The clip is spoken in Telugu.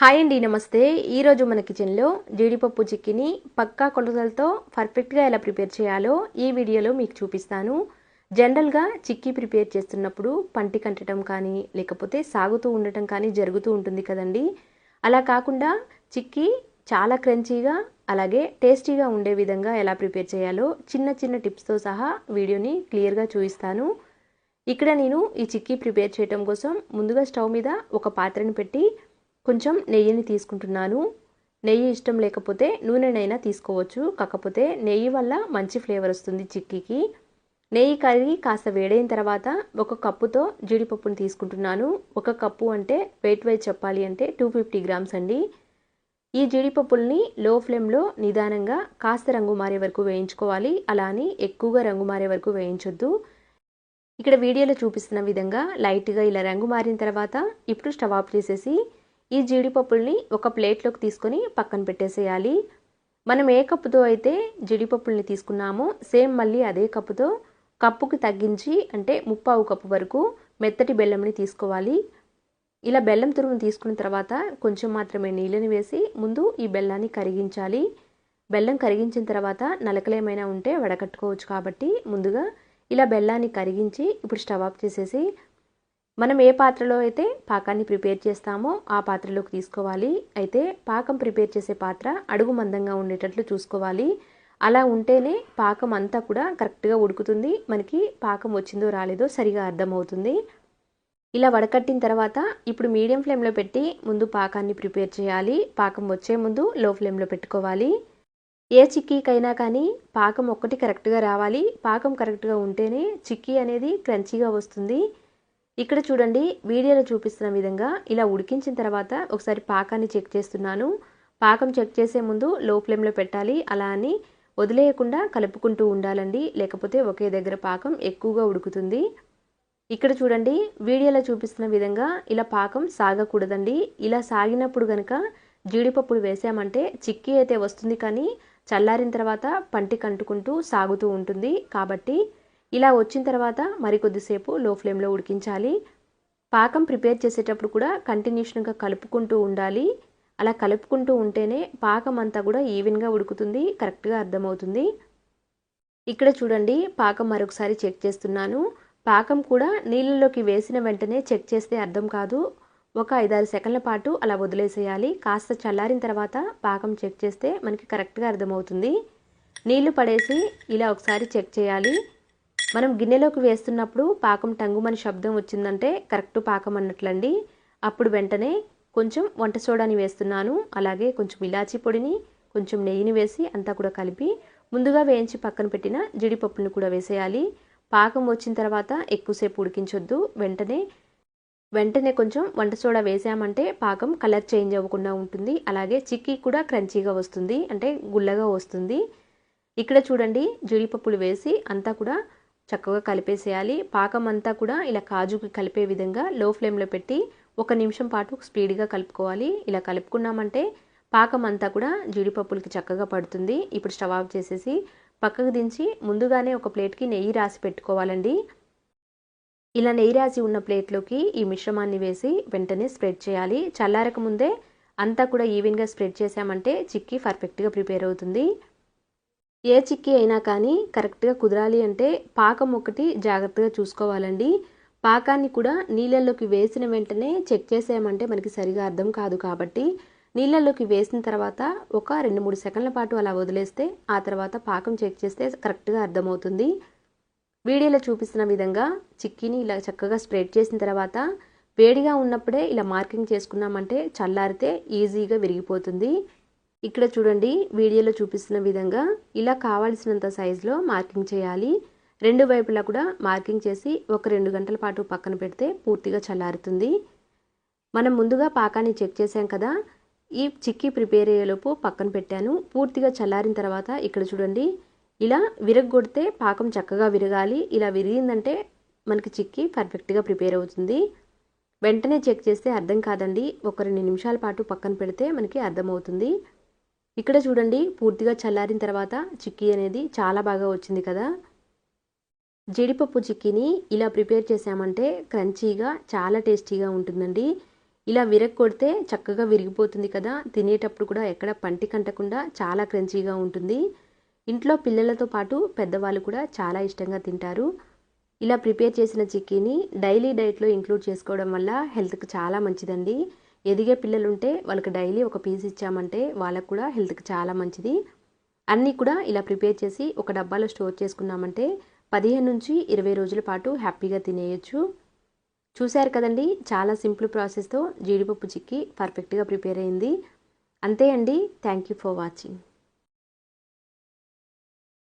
హాయ్ అండి నమస్తే. ఈరోజు మన కిచెన్లో జీడిపప్పు చిక్కిని పక్కా కొలతలతో పర్ఫెక్ట్గా ఎలా ప్రిపేర్ చేయాలో ఈ వీడియోలో మీకు చూపిస్తాను. జనరల్గా చిక్కీ ప్రిపేర్ చేస్తున్నప్పుడు పంటి కంటడం కానీ లేకపోతే సాగుతూ ఉండటం కానీ జరుగుతూ ఉంటుంది కదండి. అలా కాకుండా చిక్కీ చాలా క్రంచీగా అలాగే టేస్టీగా ఉండే విధంగా ఎలా ప్రిపేర్ చేయాలో చిన్న చిన్న టిప్స్తో సహా వీడియోని క్లియర్గా చూపిస్తాను. ఇక్కడ నేను ఈ చిక్కీ ప్రిపేర్ చేయడం కోసం ముందుగా స్టవ్ మీద ఒక పాత్రని పెట్టి కొంచెం నెయ్యిని తీసుకుంటున్నాను. నెయ్యి ఇష్టం లేకపోతే నూనెనైనా తీసుకోవచ్చు. కాకపోతే నెయ్యి వల్ల మంచి ఫ్లేవర్ వస్తుంది చిక్కీకి. నెయ్యి కరిగి కాస్త వేడైన తర్వాత ఒక కప్పుతో జీడిపప్పుని తీసుకుంటున్నాను. ఒక కప్పు అంటే వెయిట్ వైజ్ చెప్పాలి అంటే టూ ఫిఫ్టీ గ్రామ్స్ అండి. ఈ జీడిపప్పుల్ని లో ఫ్లేమ్లో నిదానంగా కాస్త రంగు మారే వరకు వేయించుకోవాలి. అలా అని ఎక్కువగా రంగు మారే వరకు వేయించొద్దు. ఇక్కడ వీడియోలో చూపిస్తున్న విధంగా లైట్గా ఇలా రంగు మారిన తర్వాత ఇప్పుడు స్టవ్ ఆఫ్ చేసేసి ఈ జీడిపప్పుల్ని ఒక ప్లేట్లోకి తీసుకొని పక్కన పెట్టేసేయాలి. మనం ఏ కప్పుతో అయితే జీడిపప్పుల్ని తీసుకున్నామో సేమ్ మళ్ళీ అదే కప్పుతో కప్పుకి తగ్గించి అంటే ముప్పావు కప్పు వరకు మెత్తటి బెల్లంని తీసుకోవాలి. ఇలా బెల్లం తురుము తీసుకున్న తర్వాత కొంచెం మాత్రమే నీళ్ళని వేసి ముందు ఈ బెల్లాన్ని కరిగించాలి. బెల్లం కరిగించిన తర్వాత నలకలేమైనా ఉంటే వడకట్టుకోవచ్చు కాబట్టి ముందుగా ఇలా బెల్లాన్ని కరిగించి ఇప్పుడు స్టవ్ ఆఫ్ చేసేసి మనం ఏ పాత్రలో అయితే పాకాన్ని ప్రిపేర్ చేస్తామో ఆ పాత్రలోకి తీసుకోవాలి. అయితే పాకం ప్రిపేర్ చేసే పాత్ర అడుగు మందంగా ఉండేటట్లు చూసుకోవాలి. అలా ఉంటేనే పాకం అంతా కూడా కరెక్ట్గా ఉడుకుతుంది. మనకి పాకం వచ్చిందో రాలేదో సరిగా అర్థమవుతుంది. ఇలా వడకట్టిన తర్వాత ఇప్పుడు మీడియం ఫ్లేమ్లో పెట్టి ముందు పాకాన్ని ప్రిపేర్ చేయాలి. పాకం వచ్చే ముందు లో ఫ్లేమ్లో పెట్టుకోవాలి. ఏ చిక్కీకైనా కానీ పాకం ఒక్కటి కరెక్ట్గా రావాలి. పాకం కరెక్ట్గా ఉంటేనే చిక్కీ అనేది క్రంచీగా వస్తుంది. ఇక్కడ చూడండి వీడియోలో చూపిస్తున్న విధంగా ఇలా ఉడికించిన తర్వాత ఒకసారి పాకాన్ని చెక్ చేస్తున్నాను. పాకం చెక్ చేసే ముందు లో ఫ్లేమ్లో పెట్టాలి. అలా అని వదిలేయకుండా కలుపుకుంటూ ఉండాలండి. లేకపోతే ఒకే దగ్గర పాకం ఎక్కువగా ఉడుకుతుంది. ఇక్కడ చూడండి వీడియోలో చూపిస్తున్న విధంగా ఇలా పాకం సాగకూడదండి. ఇలా సాగినప్పుడు కనుక జీడిపప్పులు వేసామంటే చిక్కీ అయితే వస్తుంది కానీ చల్లారిన తర్వాత పంటి కంటుకుంటూ సాగుతూ ఉంటుంది. కాబట్టి ఇలా వచ్చిన తర్వాత మరికొద్దిసేపు లో ఫ్లేమ్లో ఉడికించాలి. పాకం ప్రిపేర్ చేసేటప్పుడు కూడా కంటిన్యూషన్గా కలుపుకుంటూ ఉండాలి. అలా కలుపుకుంటూ ఉంటేనే పాకం అంతా కూడా ఈవెన్గా ఉడుకుతుంది కరెక్ట్గా అర్థమవుతుంది. ఇక్కడ చూడండి పాకం మరొకసారి చెక్ చేస్తున్నాను. పాకం కూడా నీళ్ళలోకి వేసిన వెంటనే చెక్ చేస్తే అర్థం కాదు. ఒక ఐదారు సెకండ్ల పాటు అలా వదిలేసేయాలి. కాస్త చల్లారిన తర్వాత పాకం చెక్ చేస్తే మనకి కరెక్ట్గా అర్థమవుతుంది. నీళ్ళు పడేసి ఇలా ఒకసారి చెక్ చేయాలి. మనం గిన్నెలోకి వేస్తున్నప్పుడు పాకం టంగుమని శబ్దం వచ్చిందంటే కరెక్ట్ పాకం అన్నట్లండి. అప్పుడు వెంటనే కొంచెం వంట సోడాని వేస్తున్నాను. అలాగే కొంచెం ఇలాచీ పొడిని కొంచెం నెయ్యిని వేసి అంతా కూడా కలిపి ముందుగా వేయించి పక్కన పెట్టిన జీడిపప్పును కూడా వేసేయాలి. పాకం వచ్చిన తర్వాత ఎక్కువసేపు ఉడికించొద్దు. వెంటనే వెంటనే కొంచెం వంట సోడా వేసామంటే పాకం కలర్ చేంజ్ అవ్వకుండా ఉంటుంది. అలాగే చిక్కీ కూడా క్రంచీగా వస్తుంది. అంటే గుల్లగా వస్తుంది. ఇక్కడ చూడండి జీడిపప్పులు వేసి అంతా కూడా చక్కగా కలిపేసేయాలి. పాకం అంతా కూడా ఇలా కాజుకి కలిపే విధంగా లో ఫ్లేమ్లో పెట్టి ఒక నిమిషం పాటు స్పీడ్గా కలుపుకోవాలి. ఇలా కలుపుకున్నామంటే పాకం అంతా కూడా జీడిపప్పులకి చక్కగా పడుతుంది. ఇప్పుడు స్టవ్ ఆఫ్ చేసేసి పక్కకు దించి ముందుగానే ఒక ప్లేట్కి నెయ్యి రాసి పెట్టుకోవాలండి. ఇలా నెయ్యి రాసి ఉన్న ప్లేట్లోకి ఈ మిశ్రమాన్ని వేసి వెంటనే స్ప్రెడ్ చేయాలి. చల్లారక ముందే అంతా కూడా ఈవెన్గా స్ప్రెడ్ చేసామంటే చిక్కీ పర్ఫెక్ట్గా ప్రిపేర్ అవుతుంది. ఏ చిక్కీ అయినా కానీ కరెక్ట్గా కుదరాలి అంటే పాకం ఒకటి జాగ్రత్తగా చూసుకోవాలండి. పాకాన్ని కూడా నీళ్ళల్లోకి వేసిన వెంటనే చెక్ చేసామంటే మనకి సరిగా అర్థం కాదు కాబట్టి నీళ్ళల్లోకి వేసిన తర్వాత ఒక రెండు మూడు సెకండ్ల పాటు అలా వదిలేస్తే ఆ తర్వాత పాకం చెక్ చేస్తే కరెక్ట్గా అర్థమవుతుంది. వీడియోలో చూపిస్తున్న విధంగా చిక్కీని ఇలా చక్కగా స్ప్రెడ్ చేసిన తర్వాత వేడిగా ఉన్నప్పుడే ఇలా మార్కింగ్ చేసుకున్నామంటే చల్లారితే ఈజీగా విరిగిపోతుంది. ఇక్కడ చూడండి వీడియోలో చూపిస్తున్న విధంగా ఇలా కావాల్సినంత సైజులో మార్కింగ్ చేయాలి. రెండు వైపులా కూడా మార్కింగ్ చేసి ఒక రెండు గంటల పాటు పక్కన పెడితే పూర్తిగా చల్లారుతుంది. మనం ముందుగా పాకాన్ని చెక్ చేసాం కదా ఈ చిక్కీ ప్రిపేర్ అయ్యేలోపు పక్కన పెట్టాను. పూర్తిగా చల్లారిన తర్వాత ఇక్కడ చూడండి ఇలా విరగొడితే పాకం చక్కగా విరగాలి. ఇలా విరిగిందంటే మనకి చిక్కీ పర్ఫెక్ట్గా ప్రిపేర్ అవుతుంది. వెంటనే చెక్ చేస్తే అర్థం కాదండి. ఒక రెండు నిమిషాల పాటు పక్కన పెడితే మనకి అర్థమవుతుంది. ఇక్కడ చూడండి పూర్తిగా చల్లారిన తర్వాత చిక్కీ అనేది చాలా బాగా వచ్చింది కదా. జీడిపప్పు చిక్కీని ఇలా ప్రిపేర్ చేసామంటే క్రంచీగా చాలా టేస్టీగా ఉంటుందండి. ఇలా విరగకొడితే చక్కగా విరిగిపోతుంది కదా. తినేటప్పుడు కూడా ఎక్కడ పంటి కంటకుండా చాలా క్రంచీగా ఉంటుంది. ఇంట్లో పిల్లలతో పాటు పెద్దవాళ్ళు కూడా చాలా ఇష్టంగా తింటారు. ఇలా ప్రిపేర్ చేసిన చిక్కీని డైలీ డైట్లో ఇంక్లూడ్ చేసుకోవడం వల్ల హెల్త్కి చాలా మంచిదండి. ఎదిగే పిల్లలు ఉంటే వాళ్ళకి డైలీ ఒక పీస్ ఇచ్చామంటే వాళ్ళకు కూడా హెల్త్కి చాలా మంచిది. అన్నీ కూడా ఇలా ప్రిపేర్ చేసి ఒక డబ్బాలో స్టోర్ చేసుకున్నామంటే పదిహేను నుంచి ఇరవై రోజుల పాటు హ్యాపీగా తినేయచ్చు. చూశారు కదండి చాలా సింపుల్ ప్రాసెస్తో జీడిపప్పు చిక్కి పర్ఫెక్ట్గా ప్రిపేర్ అయింది. అంతే అండి థ్యాంక్ యూ ఫర్ వాచింగ్.